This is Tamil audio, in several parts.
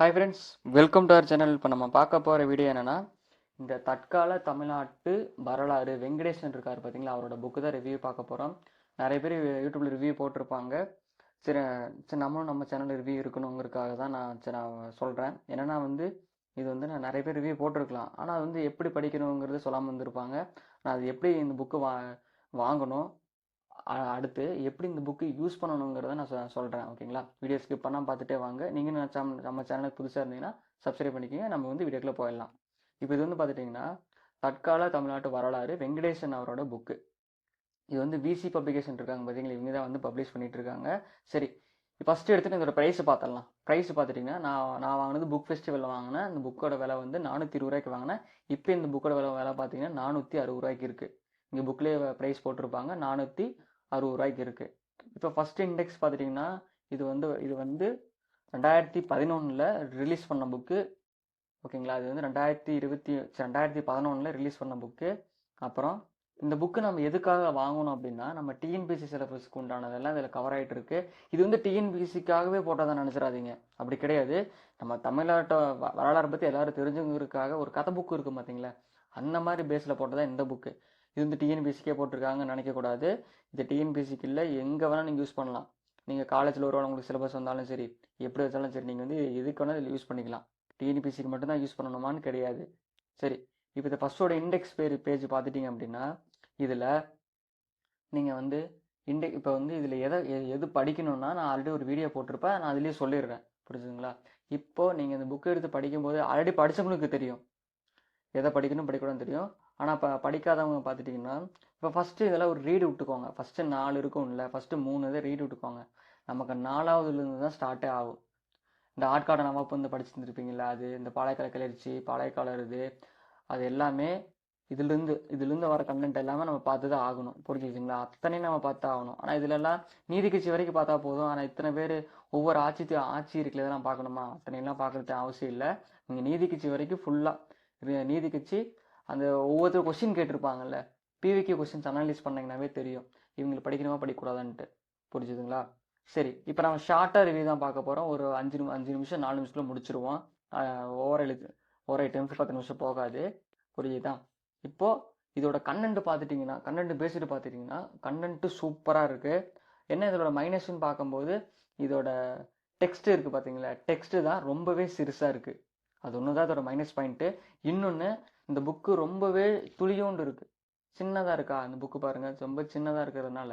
Hi friends welcome to our channel இப்போ நம்ம பார்க்க போகிற வீடியோ என்னென்னா இந்த தற்கால தமிழ்நாட்டு வரலாறு. வெங்கடேசன் இருக்கார் பார்த்தீங்களா அவரோட புக்கு தான் ரிவ்யூ பார்க்க போகிறோம் நிறைய பேர் யூடியூப்பில் ரிவ்யூ போட்டிருப்பாங்க. சரி சரி நம்மளும் நம்ம சேனல் ரிவ்யூ இருக்கணுங்கிறதுக்காக தான் நான் சரி நான் சொல்கிறேன் என்னென்னா வந்து இது வந்து நான் நிறைய பேர் ரிவ்யூ போட்டிருக்கலாம். ஆனால் அது வந்து எப்படி படிக்கணுங்கிறது சொல்லாமல் வந்திருப்பாங்க நான் அது எப்படி இந்த புக்கு வா வாங்கணும்? அடுத்து எப்படி இந்த புக்கு யூஸ் பண்ணணுங்கிறத நான் சொ- சொல்கிறேன் ஓகேங்களா வீடியோ ஸ்கிப் பண்ணால் பார்த்துட்டே வாங்க. நீங்கள் நம்ம சேனல் நம்ம சேனலுக்கு புதுசாக இருந்தீங்கன்னா சப்ஸ்கிரைப் பண்ணிக்கோங்க. நம்ம வந்து வீடியோக்குள்ளே போயிடலாம். இப்போ இது வந்து பார்த்துட்டிங்கன்னா தற்கால தமிழ்நாட்டு வரலாறு வெங்கடேசன் அவரோட புக்கு இது வந்து விசி பப்ளிகேஷன் இருக்காங்க பார்த்தீங்களா? இவங்க தான் வந்து பப்ளிஷ் பண்ணிட்டு இருக்காங்க. சரி ஃபஸ்ட்டு எடுத்துட்டு இதோட ப்ரைஸ் பார்த்துடலாம். ப்ரைஸ் பார்த்துட்டிங்கன்னா நான் நான் வாங்கினது புக் ஃபெஸ்டிவலில் வாங்கினேன். அந்த புக்கோட விலை வந்து நானூற்றி இருபது ரூபாய்க்கு வாங்கினேன். இப்போ இந்த புக்கோட விலை விலை பார்த்தீங்கன்னா நானூற்றி அறுபது ரூபாய்க்கு இருக்குது இங்கே புக்லேயே ப்ரைஸ் போட்டிருப்பாங்க. நானூற்றி அறுபது ரூபாய்க்கு இருக்குது இப்போ ஃபஸ்ட் இண்டெக்ஸ் பார்த்துட்டிங்கன்னா இது வந்து இது வந்து ரெண்டாயிரத்தி பதினொன்றில் ரிலீஸ் பண்ண புக்கு ஓகேங்களா? இது வந்து ரெண்டாயிரத்தி இருபத்தி ரெண்டாயிரத்தி பதினொன்றில் ரிலீஸ் பண்ண புக்கு அப்புறம் இந்த புக்கு நம்ம எதுக்காக வாங்கணும் அப்படின்னா நம்ம டிஎன்பிசி சிலபஸ்க்கு உண்டானதெல்லாம் இதில் கவர் ஆகிட்டு இருக்கு. இது வந்து டிஎன்பிசிக்காகவே போட்டதை நினச்சிடாதீங்க. அப்படி கிடையாது. நம்ம தமிழ்நாட்டை வ- வரலாறு பற்றி எல்லாரும் தெரிஞ்சவங்களுக்காக ஒரு கதை புக்கு இருக்கும் பார்த்தீங்களா அந்த மாதிரி பேஸில் போட்டதான் இந்த புக்கு இது வந்து டிஎன்பிசிக்கே போட்டிருக்காங்கன்னு நினைக்கக்கூடாது இது டிஎன்பிசிக்கு இல்லை எங்கே வேணால் நீங்கள் யூஸ் பண்ணலாம். நீங்கள் காலேஜில் ஒரு உங்களுக்கு சிலபஸ் வந்தாலும் சரி எப்படி வச்சாலும் சரி நீங்கள் வந்து எதுக்கு வேணால் இதில் யூஸ் பண்ணிக்கலாம். டிஎன்பிசிக்கு மட்டும்தான் யூஸ் பண்ணணுமான்னு கிடையாது. சரி இப்போ இந்த ஃபஸ்ட்டோட இண்டெக்ஸ் பேர் பேஜ் பார்த்துட்டிங்க அப்படின்னா இதில் நீங்கள் வந்து இண்டெ இப்போ வந்து இதில் எதை எ- எது படிக்கணும்னா நான் ஆல்ரெடி ஒரு வீடியோ போட்டிருப்பேன் நான் அதுலேயே சொல்லிடுறேன். புரிஞ்சுங்களா இப்போது நீங்கள் இந்த புக் எடுத்து படிக்கும்போது ஆல்ரெடி படித்தவங்களுக்கு தெரியும். எதை படிக்கணும் படிக்கணும்னு தெரியும். ஆனால் இப்போ படிக்காதவங்க பார்த்துட்டிங்கன்னா இப்போ ஃபஸ்ட்டு இதெல்லாம் ஒரு ரீடு விட்டுக்கோங்க. ஃபஸ்ட்டு நாலு இருக்கும்ல ஃபஸ்ட்டு மூணு இதை ரீடு விட்டுக்கோங்க. நமக்கு நாலாவதுலேருந்து தான் ஸ்டார்ட்டே ஆகும். இந்த ஆட்காட நம்ம வந்து படிச்சுருந்துருப்பீங்களா அது இந்த பாளையக்கால கிளர்ச்சி பாளையக்காலர் இது அது எல்லாமே இதுலேருந்து இதுலேருந்து வர கண்டென்ட் எல்லாமே நம்ம பார்த்து தான் ஆகணும். புரிஞ்சுக்கிச்சிங்களா அத்தனையும் நம்ம பார்த்து ஆகணும். ஆனால் இதுலலாம் நீதி கட்சி வரைக்கும் பார்த்தா போதும். ஆனால் இத்தனை பேர் ஒவ்வொரு ஆட்சி ஆட்சி இருக்குல்ல இதெல்லாம் பார்க்கணுமா? அத்தனையெல்லாம் பார்க்குறது அவசியம் இல்லை. நீங்கள் நீதி கட்சி வரைக்கும் ஃபுல்லாக நீதி கட்சி அந்த ஒவ்வொருத்தர் கொஸ்டின் கேட்டிருப்பாங்கல்ல பிவிக்கு கொஸ்டின்ஸ் அனலைஸ் பண்ணிங்கனாவே தெரியும். இவங்களுக்கு படிக்கணுமா படிக்கக்கூடாதான்ட்டு. புரிஞ்சுதுங்களா? சரி இப்போ நம்ம ஷார்ட்டாக ரிவ்யூ தான் பார்க்க போகிறோம் ஒரு அஞ்சு நிமி அஞ்சு நிமிஷம் நாலு நிமிஷத்தில் முடிச்சிருவோம். ஓவர் எழுது ஓவர் எட்டு நிமிஷம் பத்து நிமிஷம் போகாது. புரியுதா இப்போது இதோட கண்டென்ட் பார்த்துட்டிங்கன்னா கண்டென்ட் பேசிட்டு பார்த்துட்டிங்கன்னா கண்டென்ட்டு சூப்பராக இருக்குது என்ன இதோட மைனஸ்ன்னு பார்க்கும்போது இதோட டெக்ஸ்ட் இருக்குது பார்த்தீங்களா டெக்ஸ்ட்டு தான் ரொம்பவே சிறுசாக இருக்குது அது ஒன்று தான் இதோட மைனஸ் பாயிண்ட்டு இன்னொன்று இந்த புக்கு ரொம்பவே துளியோண்டு இருக்குது சின்னதாக இருக்கா? அந்த புக்கு பாருங்கள் ரொம்ப சின்னதாக இருக்கிறதுனால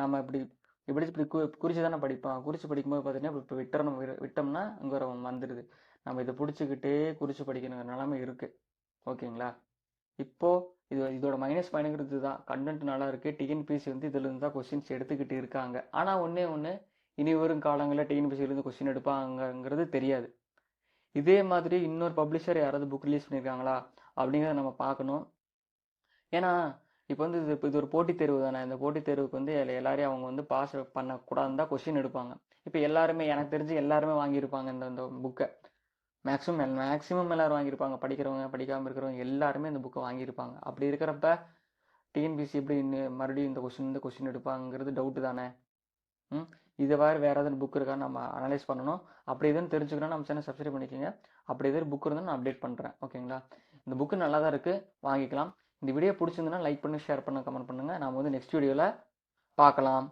நம்ம இப்படி இப்படி இப்படி கு குறித்து தானே படிப்பான் குறித்து படிக்கும்போது பார்த்தீங்கன்னா இப்போ விட்டுறணும் விட்டோம்னா அங்கே ஒரு வந்துடுது நம்ம இதை பிடிச்சிக்கிட்டே குறித்து படிக்கணுங்கிற நிலமை இருக்குது ஓகேங்களா? இப்போது இது இதோட மைனஸ் பாயிண்ட்ங்கிறது தான். கண்டென்ட் நல்லா இருக்குது டிஎன்பிசி வந்து இதுலேருந்து தான் கொஸ்டின்ஸ் எடுத்துக்கிட்டு இருக்காங்க. ஆனால் ஒன்றே ஒன்று இனி வரும் காலங்களில் டிஎன்பிசியிலேருந்து கொஸ்டின் எடுப்பாங்கங்கிறது தெரியாது. இதே மாதிரி இன்னொரு பப்ளிஷர் யாராவது புக் ரிலீஸ் பண்ணியிருக்காங்களா அப்படிங்கிறத நம்ம பார்க்கணும். ஏன்னா இப்போ வந்து இது இது ஒரு போட்டித் தேர்வு தானே. இந்த போட்டித் தேர்வுக்கு வந்து எல்லாரையும் அவங்க வந்து பாஸ் பண்ணக்கூடாதுன்னு தான் கொஷின் எடுப்பாங்க. இப்போ எல்லாருமே எனக்கு தெரிஞ்சு எல்லாருமே வாங்கியிருப்பாங்க இந்த இந்த புக்கை மேக்ஸிமம் மேக்ஸிமம் எல்லோரும் வாங்கியிருப்பாங்க. படிக்கிறவங்க படிக்காமல் இருக்கிறவங்க எல்லாருமே இந்த புக்கை வாங்கியிருப்பாங்க. அப்படி இருக்கிறப்ப டிஎன்பிசி எப்படி இன்னும் மறுபடியும் இந்த கொஷின் இந்த கொஸ்டின் எடுப்பாங்கிறது டவுட்டு தானே. ம்? இதை வேறு வேறு ஏதாவது புக் இருக்கா நம்ம அனலைஸ் பண்ணணும். அப்படி எதுவும் தெரிஞ்சுக்கணும் நம்ம சேனல் சப்ஸ்கிரைப் பண்ணிக்கோங்க. அப்படி எதாவது புக் இருந்தால் நான் அப்டேட் பண்ணுறேன் ஓகேங்களா இந்த புக்கு நல்லா தான் இருக்குது வாங்கிக்கலாம். இந்த வீடியோ பிடிச்சிருந்தனா லைக் பண்ணி ஷேர் பண்ண கமெண்ட் பண்ணுங்கள் நம்ம வந்து நெக்ஸ்ட் வீடியோவில் பார்க்கலாம்.